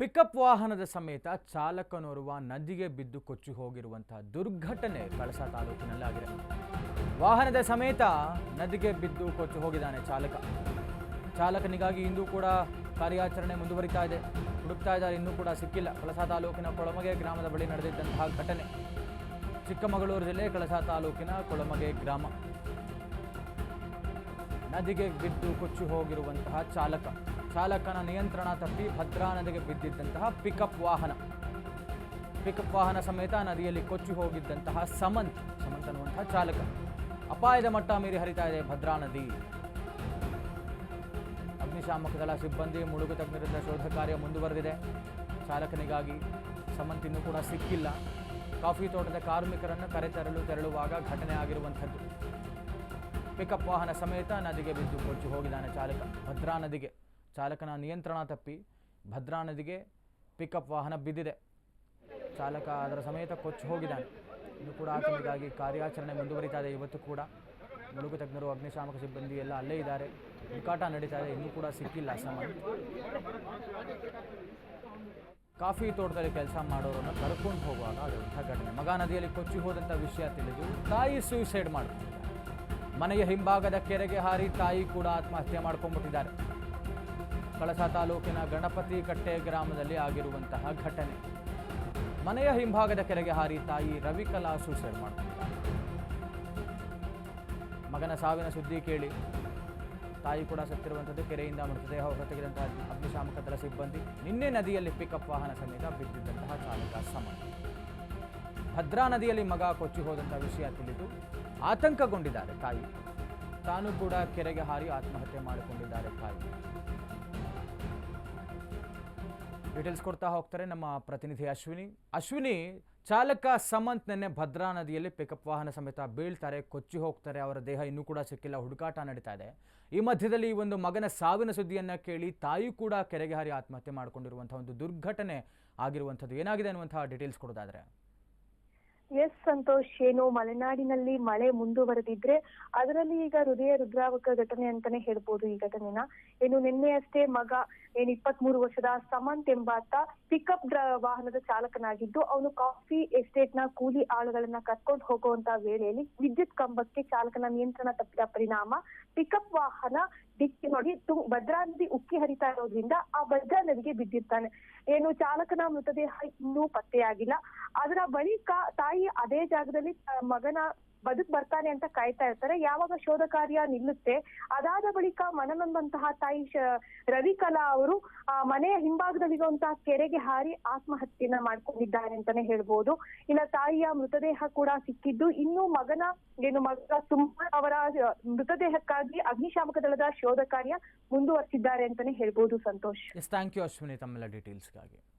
Pickup ವಾಹನದ ಸಮೇತ ಚಾಲಕನೋರ್ವ ನದಿಗೆ ಬಿದ್ದು ಕೊಚ್ಚಿ ಹೋಗಿರುವಂತಹ ದುರ್ಘಟನೆ ಕಳಸ ತಾಲೂಕಿನಲ್ಲಿ ವಾಹನದ ಸಮೇತ ನದಿಗೆ ಬಿದ್ದು ಕೊಚ್ಚಿ ಹೋಗಿದ್ದಾನೆ ಚಾಲಕ. ಚಾಲಕನಿಗಾಗಿ ಇಂದು ಕೂಡ ಕಾರ್ಯಾಚರಣೆ ಮುಂದುವರಿತಾ ಇದೆ. ಹುಡುಕ್ತಾ ಇದ್ದಾರೆ, ಇನ್ನೂ ಕೂಡ ಸಿಕ್ಕಿಲ್ಲ. ಕಳಸ ತಾಲೂಕಿನ ಕೊಳಮಗೆ ಗ್ರಾಮದ ಬಳಿ ನಡೆದಿದ್ದಂತಹ ಘಟನೆ. ಚಿಕ್ಕಮಗಳೂರು ಜಿಲ್ಲೆ ಕಳಸ ತಾಲೂಕಿನ ಕೊಳಮಗೆ ಗ್ರಾಮ. ನದಿಗೆ ಬಿದ್ದು ಕೊಚ್ಚಿ ಹೋಗಿರುವಂತಹ ಚಾಲಕ. ಚಾಲಕನ ನಿಯಂತ್ರಣ ತಪ್ಪಿ ಭದ್ರಾ ನದಿಗೆ ಬಿದ್ದಿದ್ದಂತಹ ಪಿಕಪ್ ವಾಹನ. ಪಿಕಪ್ ವಾಹನ ಸಮೇತ ನದಿಯಲ್ಲಿ ಕೊಚ್ಚಿ ಹೋಗಿದ್ದಂತಹ ಸಮಂತ್ ಸಮಂತ್ ಅನ್ನುವಂತಹ ಚಾಲಕ. ಅಪಾಯದ ಮಟ್ಟ ಮೀರಿ ಹರಿತಾ ಇದೆ ಭದ್ರಾ ನದಿ. ಅಗ್ನಿಶಾಮಕ ದಳ ಸಿಬ್ಬಂದಿ ಮುಳುಗು ತಜ್ಞರಿಂದ ಶೋಧ ಕಾರ್ಯ ಮುಂದುವರೆದಿದೆ. ಚಾಲಕನಿಗಾಗಿ ಸಮಂತ್ ಇನ್ನೂ ಕೂಡ ಸಿಕ್ಕಿಲ್ಲ. ಕಾಫಿ ತೋಟದ ಕಾರ್ಮಿಕರನ್ನು ಕರೆತರಲು ತೆರಳುವಾಗ ಘಟನೆ ಆಗಿರುವಂಥದ್ದು. ಪಿಕಪ್ ವಾಹನ ಸಮೇತ ನದಿಗೆ ಬಿದ್ದು ಕೊಚ್ಚಿ ಹೋಗಿದ್ದಾನೆ ಚಾಲಕ ಭದ್ರಾ ನದಿಗೆ. ಚಾಲಕನ ನಿಯಂತ್ರಣ ತಪ್ಪಿ ಭದ್ರಾ ನದಿಗೆ ಪಿಕಪ್ ವಾಹನ ಬಿದ್ದಿದೆ. ಚಾಲಕ ಅದರ ಸಮೇತ ಕೊಚ್ಚಿ ಹೋಗಿದ್ದಾನೆ. ಇನ್ನು ಕೂಡ ಆತನಿಗಾಗಿ ಕಾರ್ಯಾಚರಣೆ ಮುಂದುವರಿತಾ ಇದೆ. ಇವತ್ತು ಕೂಡ ಮುಳುಗು ತಜ್ಞರು, ಅಗ್ನಿಶಾಮಕ ಸಿಬ್ಬಂದಿ ಎಲ್ಲ ಅಲ್ಲೇ ಇದ್ದಾರೆ. ಹುಡುಕಾಟ ನಡೀತಾ ಇದೆ. ಇನ್ನೂ ಕೂಡ ಸಿಕ್ಕಿಲ್ಲ ಸಮಾನ ಕಾಫಿ ತೋಟದಲ್ಲಿ ಕೆಲಸ ಮಾಡೋರನ್ನು ಕರ್ಕೊಂಡು ಹೋಗುವಾಗ ಅದೊಂಥ ಘಟನೆ? ಮಗ ನದಿಯಲ್ಲಿ ಕೊಚ್ಚಿ ಹೋದಂಥ ವಿಷಯ ತಿಳಿದು ತಾಯಿ ಸೂಸೈಡ್ ಮಾಡ್ಕೊಂಡಿದ್ದಾರೆ ಮನೆಯ ಹಿಂಭಾಗದ ಕೆರೆಗೆ ಹಾರಿ ತಾಯಿ ಕೂಡ ಆತ್ಮಹತ್ಯೆ ಮಾಡ್ಕೊಂಡ್ಬಿಟ್ಟಿದ್ದಾರೆ. ಕಳಸ ತಾಲೂಕಿನ ಗಣಪತಿ ಕಟ್ಟೆ ಗ್ರಾಮದಲ್ಲಿ ಆಗಿರುವಂತಹ ಘಟನೆ. ಮನೆಯ ಹಿಂಭಾಗದ ಕೆರೆಗೆ ಹಾರಿ ತಾಯಿ ರವಿಕಲಾ ಸೂಸೈಡ್ ಮಾಡ್ಕೊಂಡಿದ್ದಾರೆ ಮಗನ ಸಾವಿನ ಸುದ್ದಿ ಕೇಳಿ. ತಾಯಿ ಕೂಡ ಸತ್ತಿರುವಂಥದ್ದು, ಕೆರೆಯಿಂದ ಮೃತದೇಹ ಹೊರತೆಗೆದಂತಹ ಅಗ್ನಿಶಾಮಕ ದಳ ಸಿಬ್ಬಂದಿ ನಿನ್ನೆ ನದಿಯಲ್ಲಿ ಪಿಕಪ್ ವಾಹನ ಸಮೇತ ಬಿದ್ದಿದ್ದಂತಹ ಚಾಲಕ ಸಮನ್. ಭದ್ರಾ ನದಿಯಲ್ಲಿ ಮಗ ಕೊಚ್ಚಿ ಹೋದಂತಹ ವಿಷಯ ತಿಳಿದು ಆತಂಕಗೊಂಡಿದ್ದಾರೆ ತಾಯಿ. ತಾನು ಕೂಡ ಕೆರೆಗೆ ಹಾರಿ ಆತ್ಮಹತ್ಯೆ ಮಾಡಿಕೊಂಡಿದ್ದಾರೆ ತಾಯಿ. ಡೀಟೇಲ್ಸ್ ಕೊಡ್ತಾ ಹೋಗ್ತಾರೆ ನಮ್ಮ ಪ್ರತಿನಿಧಿ ಅಶ್ವಿನಿ. ಅಶ್ವಿನಿ, ಚಾಲಕ ಸಮಂತ್ ನಿನ್ನೆ ಭದ್ರಾ ನದಿಯಲ್ಲಿ ಪಿಕಪ್ ವಾಹನ ಸಮೇತ ಬೀಳ್ತಾರೆ, ಕೊಚ್ಚಿ ಹೋಗ್ತಾರೆ, ಅವರ ದೇಹ ಇನ್ನೂ ಕೂಡ ಸಿಕ್ಕಿಲ್ಲ, ಹುಡುಕಾಟ ನಡೀತಾ ಇದೆ. ಈ ಮಧ್ಯದಲ್ಲಿ ಈ ಒಂದು ಮಗನ ಸಾವಿನ ಸುದ್ದಿಯನ್ನು ಕೇಳಿ ತಾಯಿ ಕೂಡ ಕೆರೆಗೆ ಹಾರಿ ಆತ್ಮಹತ್ಯೆ ಮಾಡಿಕೊಂಡಿರುವಂತಹ ಒಂದು ದುರ್ಘಟನೆ ಆಗಿರುವಂಥದ್ದು. ಏನಾಗಿದೆ ಅನ್ನುವಂಥ ಡೀಟೇಲ್ಸ್ ಕೊಡೋದಾದ್ರೆ. ಎಸ್ ಸಂತೋಷ್ ಏನು ಮಲೆನಾಡಿನಲ್ಲಿ ಮಳೆ ಮುಂದುವರೆದಿದ್ರೆ ಅದರಲ್ಲಿ ಈಗ ಹೃದಯ ರುದ್ರಾವಕ ಘಟನೆ ಅಂತಾನೆ ಹೇಳ್ಬೋದು ಈ ಘಟನೆನ. ಏನು ನಿನ್ನೆಯಷ್ಟೇ ಮಗ ಏನ್ ಇಪ್ಪತ್ತ್ ಮೂರು ವರ್ಷದ ಸಮಂತ್ ಎಂಬಾತ ಪಿಕಪ್ ವಾಹನದ ಚಾಲಕನಾಗಿದ್ದು, ಅವನು ಕಾಫಿ ಎಸ್ಟೇಟ್ನ ಕೂಲಿ ಆಳುಗಳನ್ನ ಕರ್ಕೊಂಡು ಹೋಗುವಂತ ವೇಳೆಯಲ್ಲಿ ವಿದ್ಯುತ್ ಕಂಬಕ್ಕೆ ಚಾಲಕನ ನಿಯಂತ್ರಣ ತಪ್ಪಿದ ಪರಿಣಾಮ ಪಿಕಪ್ ವಾಹನ ಡಿಕ್ಕಿ ನೋಡಿ ಭದ್ರಾ ನದಿ ಉಕ್ಕಿ ಹರಿತಾ ಇರೋದ್ರಿಂದ ಆ ಭದ್ರಾ ನದಿಗೆ ಬಿದ್ದಿರ್ತಾನೆ. ಏನು ಚಾಲಕನ ಮೃತದೇಹ ಇನ್ನೂ ಪತ್ತೆಯಾಗಿಲ್ಲ. ಅದರ ಬಳಿಕ ತಾಯಿ ಅದೇ ಜಾಗದಲ್ಲಿ ಮಗನ ಬದುಕ್ ಬರ್ತಾನೆ ಅಂತ ಕಾಯ್ತಾ ಇರ್ತಾರೆ. ಯಾವಾಗ ಶೋಧ ಕಾರ್ಯ ನಿಲ್ಲುತ್ತೆ? ಅದಾದ ಬಳಿಕ ಮನನೊಂದಂತಹ ತಾಯಿ ರವಿಕಲಾ ಅವರು, ಆ, ಮನೆಯ ಹಿಂಭಾಗದಲ್ಲಿರುವಂತಹ ಕೆರೆಗೆ ಹಾರಿ ಆತ್ಮಹತ್ಯೆಯನ್ನ ಮಾಡ್ಕೊಂಡಿದ್ದಾರೆ ಅಂತಾನೆ ಹೇಳ್ಬೋದು. ಇನ್ನ ತಾಯಿಯ ಮೃತದೇಹ ಕೂಡ ಸಿಕ್ಕಿದ್ದು. ಇನ್ನು ಮಗನ, ಏನು ಮಗ ತುಂಬಾ ಅವರ ಮೃತದೇಹಕ್ಕಾಗಿ ಅಗ್ನಿಶಾಮಕ ದಳದ ಶೋಧ ಕಾರ್ಯ ಮುಂದುವರೆಸಿದ್ದಾರೆ ಅಂತಾನೆ ಹೇಳ್ಬೋದು ಸಂತೋಷ್. ಥ್ಯಾಂಕ್ ಯು ಅಶ್ವಿನಿ ತಮ್ಮೆಲ್ಲ ಡೀಟೇಲ್ಸ್ಗಾಗಿ